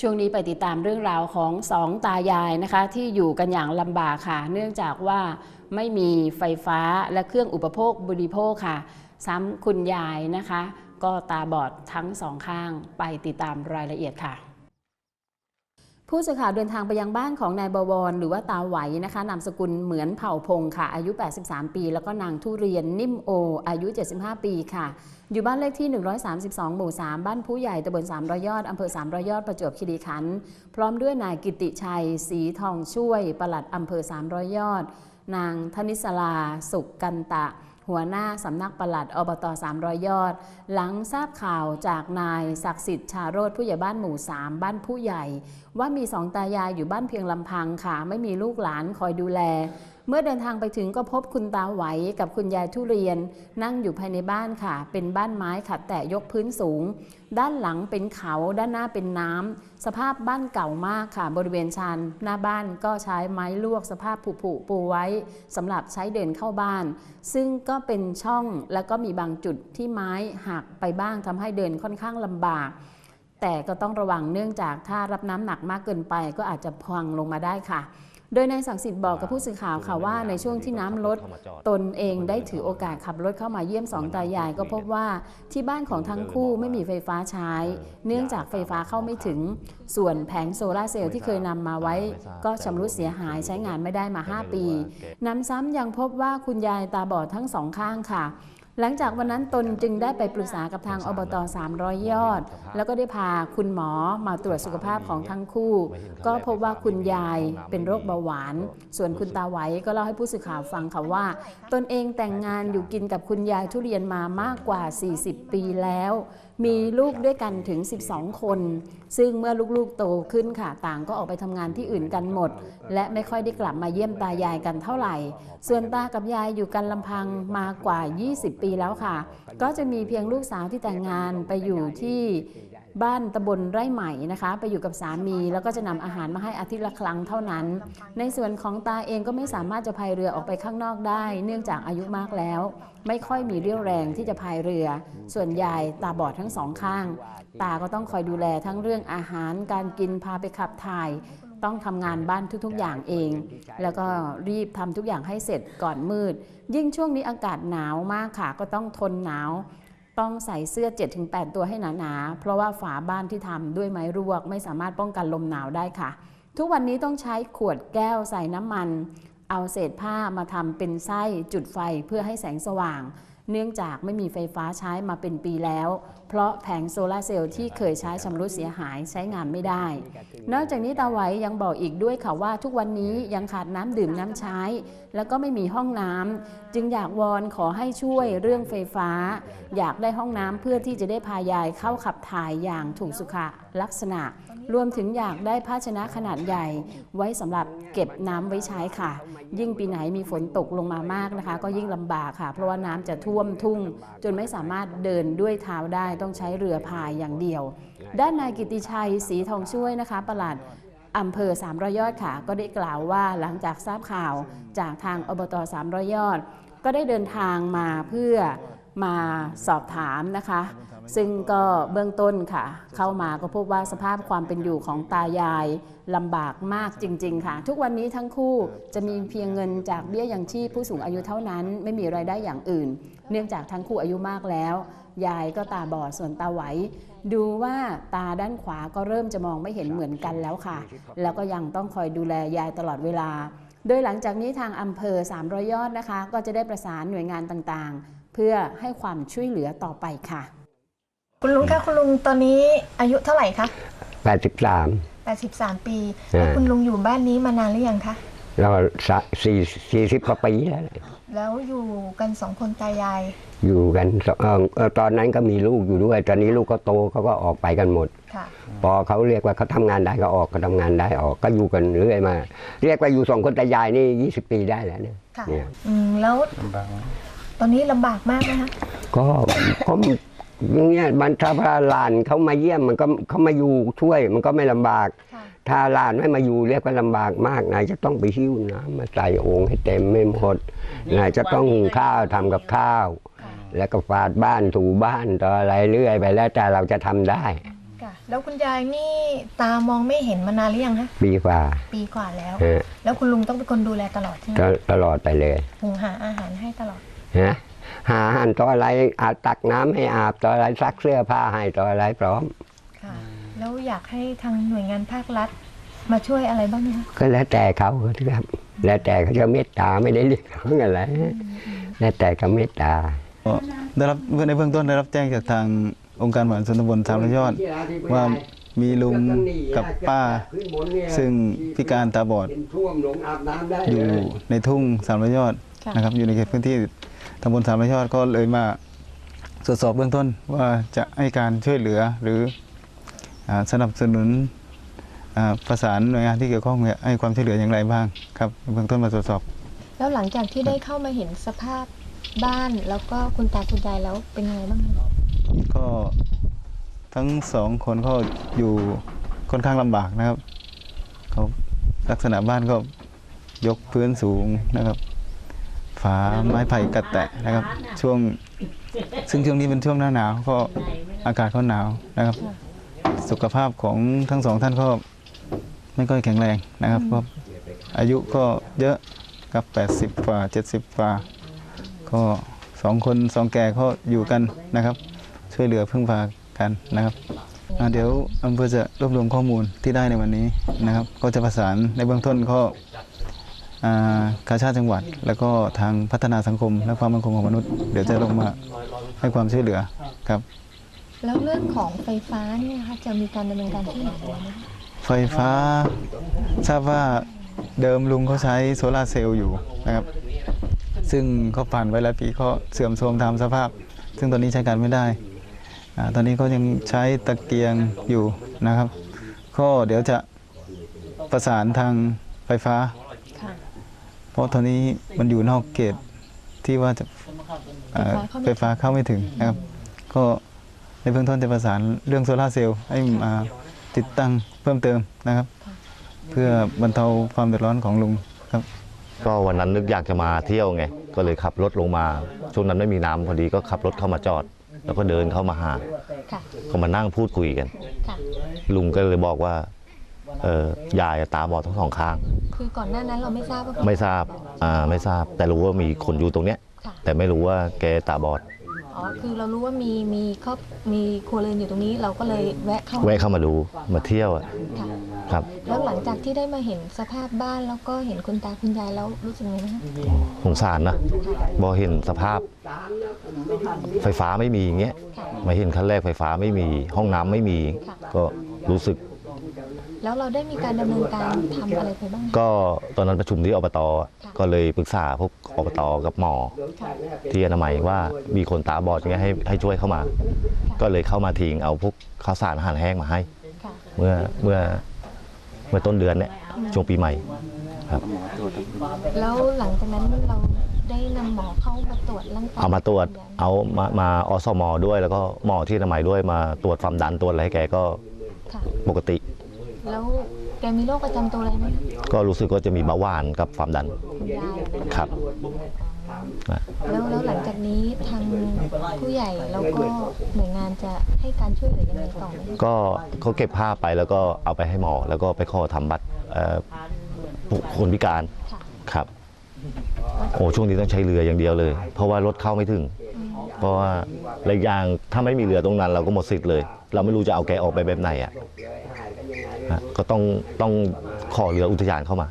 ช่วงนี้ไปติดตามเรื่องราวของสองตายายนะคะที่อยู่กันอย่างลำบากค่ะ เนื่องจากว่าไม่มีไฟฟ้าและเครื่องอุปโภคบริโภคค่ะ ซ้ำคุณยายนะคะ ก็ตาบอดทั้งสองข้างไปติดตามรายละเอียดค่ะ ผู้สื่อข่าวเดินทางไปยังบ้านของนายบวร หรือว่าตาไหวนะคะนามสกุลเหมือนเผ่าพงค่ะ อายุ 83 ปี แล้วก็นางทุเรียนนิ่มโอ อายุ 75 ปีค่ะ อยู่บ้านเลขที่ 132 หมู่ 3 บ้านผู้ใหญ่ตำบล300 ยอดอำเภอ300 ยอดประจวบคีรีขันธ์พร้อมด้วยนายกิติชัยสีทองช่วยปลัดอำเภอ300 ยอด นางธนิสลาสุกกันตะ หัวหน้าสำนักปลัดอบต300 ยอด หลังทราบข่าวจากนายศักดิ์สิทธิ์ชาโรธผู้ใหญ่บ้านหมู่ 3 บ้านผู้ใหญ่ ว่ามีสองตายายอยู่บ้านเพียงลำพังค่ะ ไม่มีลูกหลานคอยดูแล เมื่อเดินทางไปถึงก็พบคุณตาไหวกับคุณยายทุเรียน นั่งอยู่ภายในบ้านค่ะ เป็นบ้านไม้ขัดแต่ยกพื้นสูง ด้านหลังเป็นเขาด้านหน้าเป็นน้ำสภาพบ้านเก่ามากค่ะ บริเวณชานหน้าบ้านก็ใช้ไม้ลวกสภาพผุผุปูไว้สำหรับใช้เดินเข้าบ้าน ซึ่งก็เป็นช่องแล้วก็มีบางจุดที่ไม้หักไปบ้างทำให้เดินค่อนข้างลำบากแต่ก็ต้องระวังเนื่องจากถ้ารับน้ำหนักมากเกินไปก็อาจจะพังลงมาได้ค่ะ โดยนายสังสิทธิ์บอกกับผู้สื่อข่าวค่ะว่าในช่วงที่น้ำลดตนเองได้ถือโอกาสขับรถเข้ามาเยี่ยมสองตายายก็พบว่าที่บ้านของทั้งคู่ไม่มีไฟฟ้าใช้ เนื่องจากไฟฟ้าเข้าไม่ถึง ส่วนแผงโซลาร์เซลล์ที่เคยนำมาไว้ ก็ชำรุดเสียหายใช้งานไม่ได้มา 5 ปีน้ำซ้ำยังพบว่าคุณยายตาบอดทั้งสองข้างค่ะ หลังจากวันนั้นตนจึงได้ไปปรึกษากับทางอบต 300 ยอด แล้วก็ได้พาคุณหมอมาตรวจสุขภาพของทั้งคู่ ก็พบว่าคุณยายเป็นโรคเบาหวาน ส่วนคุณตาไหวก็เล่าให้ผู้สื่อข่าวฟังค่ะว่า ตนเองแต่งงานอยู่กินกับคุณยายทุเรียนมามากกว่า 40 ปีแล้วมีลูกด้วยกันถึง 12 คน ซึ่งเมื่อลูกๆโตขึ้นค่ะ ต่างก็ออกไปทำงานที่อื่นกันหมด และไม่ค่อยได้กลับมาเยี่ยมตายายกันเท่าไหร่ ส่วนตากับยายอยู่กันลำพังมากว่า 20 ปีแล้วค่ะ ก็จะมีเพียงลูกสาวที่แต่งงานไปอยู่ที่ บ้านตำบลไร่ใหม่นะคะ ไปอยู่กับสามีแล้วก็จะนำอาหารมาให้อาทิตย์ละครั้งเท่านั้น ในส่วนของตาเองก็ไม่สามารถจะพายเรือออกไปข้างนอกได้ เนื่องจากอายุมากแล้ว ไม่ค่อยมีเรี่ยวแรงที่จะพายเรือ ส่วนยายตาบอดทั้งสองข้าง ตาก็ต้องคอยดูแลทั้งเรื่องอาหารการกินพาไปขับถ่าย ต้องทำงานบ้านทุกๆ อย่างเอง แล้วก็รีบทำทุกอย่างให้เสร็จก่อนมืด ยิ่งช่วงนี้อากาศหนาวมากค่ะก็ต้องทนหนาว ต้องใส่เสื้อ 7-8 ตัวให้หนาๆ เพราะว่าฝาบ้านที่ทำด้วยไม้รวกไม่สามารถป้องกันลมหนาวได้ค่ะ ทุกวันนี้ต้องใช้ขวดแก้วใส่น้ำมัน เอาเศษผ้ามาทำเป็นไส้จุดไฟเพื่อให้แสงสว่าง เนื่องจากไม่มีไฟฟ้าใช้มาเป็นปีแล้ว เพราะแผงโซลาร์เซลล์ที่เคยใช้ชำรุดเสียหายใช้งานไม่ได้ นอกจากนี้ตาไหวยังบอกอีกด้วยค่ะว่าทุกวันนี้ยังขาดน้ำดื่มน้ำใช้ แล้วก็ไม่มีห้องน้ำจึงอยากวอนขอให้ช่วยเรื่องไฟฟ้า อยากได้ห้องน้ำเพื่อที่จะได้พายายเข้าขับถ่ายอย่างถูกสุขลักษณะ รวมถึงอยากได้ภาชนะขนาดใหญ่ ไว้สำหรับเก็บน้ำไว้ใช้ค่ะ ยิ่งปีไหนมีฝนตกลงมามากนะคะ ก็ยิ่งลำบากค่ะ เพราะว่าน้ำจะท่วมทุ่ง จนไม่สามารถเดินด้วยเท้าได้ต้องใช้เรือพายอย่างเดียว ด้านนายกิติชัยศรีทองช่วยนะคะประหลัดอำเภอ300ยอดค่ะ ก็ได้กล่าวว่าหลังจากทราบข่าวจากทางอบต300ยอด ก็ได้เดินทางมาเพื่อมาสอบถามนะคะ ซึ่งก็เบื้องต้นค่ะ เข้ามาก็พบว่าสภาพความเป็นอยู่ของตายายลำบากมากจริง ๆ ค่ะ ทุกวันนี้ทั้งคู่จะมีเพียงเงินจากเบี้ยยังชีพผู้สูงอายุเท่านั้น ไม่มีรายได้อย่างอื่น เนื่องจากทั้งคู่อายุมากแล้ว ยายก็ตาบอดส่วนตาไหว ดูว่าตาด้านขวาก็เริ่มจะมองไม่เห็นเหมือนกันแล้วค่ะ แล้วก็ยังต้องคอยดูแลยายตลอดเวลา โดยหลังจากนี้ทางอำเภอ300ยอดนะคะ ก็จะได้ประสานหน่วยงานต่างๆ เพื่อให้ความช่วยเหลือต่อไปค่ะ คุณลุงคะคุณลุงตอนนี้อายุเท่าไหร่คะแปดสิบสาม83 ปีอ่าแล้วคุณลุงอยู่บ้านนี้มานานหรือยังคะ เราสะสี่สี่สิบกว่าปีแล้ว แล้วอยู่กันสองคนตายาย อยู่กันสองเอ่อเอ่อตอนนั้นก็มีลูกอยู่ด้วย ตอนนี้ลูกก็โตเขาก็ออกไปกันหมด ค่ะ พอเขาเรียกว่าเขาทำงานได้ก็ออกก็ทำงานได้ออกก็อยู่กันเรื่อยมา เรียกว่าอยู่สองคนตายายนี่ยี่สิบปีได้แล้วเนี่ยค่ะ เนี่ยอืม แล้วตอนนี้ลำบากมากไหมคะ ก็ก็อย่างเงี้ยมันถ้าพาหลานเขามาเยี่ยมมันก็เขามาอยู่ช่วยมันก็ไม่ลำบาก ค่ะ ถ้าหลานไม่มาอยู่เรียกว่าลำบากมากนายจะต้องไปหิ้วน้ำมาใส่โอ่งให้เต็มไม่หมดนายจะต้องหุงข้าวทำกับข้าวค่ะแล้วก็ฝาดบ้านถูบ้านต่ออะไรเรื่อยไปแล้วแต่เราจะทำได้ ค่ะค่ะแล้วคุณยายนี่ตามองไม่เห็นมานานหรือยังฮะปีกว่า ปีกว่าแล้ว ฮะ แล้วคุณลุงต้องเป็นคนดูแลตลอดใช่ไหมตตลอดไปเลยหุงหาอาหารให้ตลอดฮะหาอาหารต่ออะไรอาบตักน้ำให้อาบต่ออะไรซักเสื้อผ้าให้ต่ออะไรพร้อมค่ะแล้ว อยากให้ทางหน่วยงานภาครัฐ มาช่วยอะไรบ้างไหมคะก็แล้วแต่เขาครับแล้วแต่เขาจะเมตตาไม่ได้เรียกร้องอะไรแล้วแต่เขาเมตตาก็ได้รับในเบื้องต้นได้รับแจ้งจากทางองค์การบริหารส่วนตำบลสามร้อยยอด ว่ามีลุงกับป้า ซึ่งพิการตาบอด อยู่ในทุ่งสามร้อยยอดค่ะนะครับอยู่ในเขตพื้นที่ตำบลสามร้อยยอดก็เลยมาตรวจสอบเบื้องต้นว่าจะให้การช่วยเหลือหรืออา สนับสนุนอ่าประสานหน่วยงานที่เกี่ยวข้องเนี่ยให้ความช่วยเหลืออย่างไรบ้างครับเบื้องต้นมาตรวจสอบ แล้วหลังจากที่ได้เข้ามาเห็นสภาพบ้านแล้วก็คุณตาคุณยายแล้วเป็นยังไงบ้างคะก็ทั้งสองคนก็อยู่ค่อนข้างลำบากนะครับเขาลักษณะบ้านก็ยกพื้นสูงนะครับฝาไม้ไผ่กัดแตะนะครับ ช่วง ซึ่งช่วงนี้เป็นช่วงหน้าหนาวก็อากาศก็หนาวนะครับ สุขภาพของทั้งสองท่านก็ไม่ค่อยแข็งแรงนะครับเพราะอายุก็เยอะกับ 80กว่า 70กว่า ก็สองคนสองแก่ก็อยู่กันนะครับ ช่วยเหลือพึ่งพากันนะครับอ่าเดี๋ยวอำเภอจะรวบรวมข้อมูลที่ได้ในวันนี้นะครับ ก็จะประสานในเบื้องต้นก็อ่ากาชาติจังหวัด แล้วก็ทางพัฒนาสังคมและความมั่นคงของมนุษย์ เดี๋ยวจะลงมาให้ความช่วยเหลือครับ แล้วเรื่องของไฟฟ้าเนี่ยนะคะจะมีการดำเนินการช่วยเหลืออะไรไหมคะไฟฟ้าทราบว่าเดิมลุงเขาใช้โซลาร์เซลล์อยู่นะครับ ซึ่งเขาผ่านไว้หลายปีก็เสื่อมโทรมตามสภาพ ซึ่งตอนนี้ใช้การไม่ได้อาตอนนี้ก็ยังใช้ตะเกียงอยู่นะครับ ก็เดี๋ยวจะประสานทางไฟฟ้า ค่ะ เพราะตอนนี้มันอยู่นอกเขตที่ว่าจะเอ่อไฟฟ้าเข้าไม่ถึงนะครับ ก็ ในเบื้องต้นจะประสานเรื่องโซลาร์เซลล์ให้มาติดตั้งเพิ่มเติมนะครับ เพื่อบรรเทาความเดือดร้อนของลุงครับ ก็วันนั้นนึกอยากจะมาเที่ยวไงก็เลยขับรถลงมาช่วงนั้นไม่มีน้ำพอดีก็ขับรถเข้ามาจอด แล้วก็เดินเข้ามาหาค่ะ ก็มานั่งพูดคุยกัน ค่ะ ลุงก็เลยบอกว่าเออยายตาบอดทั้งสองข้าง คือก่อนหน้านั้นเราไม่ทราบว่าไม่ทราบอ่าไม่ทราบแต่รู้ว่ามีคนอยู่ตรงเนี้ย ค่ะ แต่ไม่รู้ว่าแกตาบอด อ๋อคือเรารู้ว่ามีมีครอบมีครัวเรือนอยู่ตรงนี้เราก็เลยแวะเข้ามาแวะเข้ามาดูมาเที่ยวอะค่ะครับแล้วหลังจากที่ได้มาเห็นสภาพบ้านแล้วก็เห็นคุณตาคุณยายแล้วรู้สึกไงบ้างคะสงสารนะบอเห็นสภาพ ไฟฟ้าไม่มีอย่างเงี้ยค่ะ มาเห็นขั้นแรกไฟฟ้าไม่มีห้องน้ำไม่มี ค่ะ ก็รู้สึก แล้วเราได้มีการดำเนินการทำอะไรไปบ้างคะ ก็ตอนนั้นประชุมที่อบตค่ะก็เลยปรึกษาพวกอบตกับหมอค่ะที่อนามัยว่ามีคนตาบอดอย่างเงี้ยให้ให้ช่วยเข้ามา ก็เลยเข้ามาทิ้งเอาพวกข้าวสารอาหารแห้งมาให้ ค่ะ เมื่อเมื่อเมื่อต้นเดือนเนี่ยช่วงปีใหม่ครับ แล้วหลังจากนั้นเราได้นำหมอเข้ามาตรวจร่างกายเอามาตรวจคุณยายเอามามาอสมด้วย แล้วก็หมอที่อนามัยด้วยมาตรวจความดันตรวจอะไรให้แกก็ค่ะ ปกติ แล้วแกมีโรคประจำตัวอะไรไหมคะก็รู้สึกว่าจะมีเบาหวานกับความดันคุณยายอะนะครับ แล้วแล้วหลังจากนี้ทางผู้ใหญ่แล้วก็หน่วยงานจะให้การช่วยเหลือยังไงต่อไหมคะก็เขาเก็บผ้าไปแล้วก็เอาไปให้หมอ แล้วก็ไปขอทำบัตรเอ่อผู้คนพิการค่ะครับ โอ้ช่วงนี้ต้องใช้เรืออย่างเดียวเลย เพราะว่ารถเข้าไม่ถึงเพราะว่าระยางถ้าไม่มีเรือตรงนั้น เราก็หมดสิทธิ์เลย เราไม่รู้จะเอาแกออกไปแบบไหนอะฮะ ก็ต้องต้องขอเรืออุทยานเข้ามา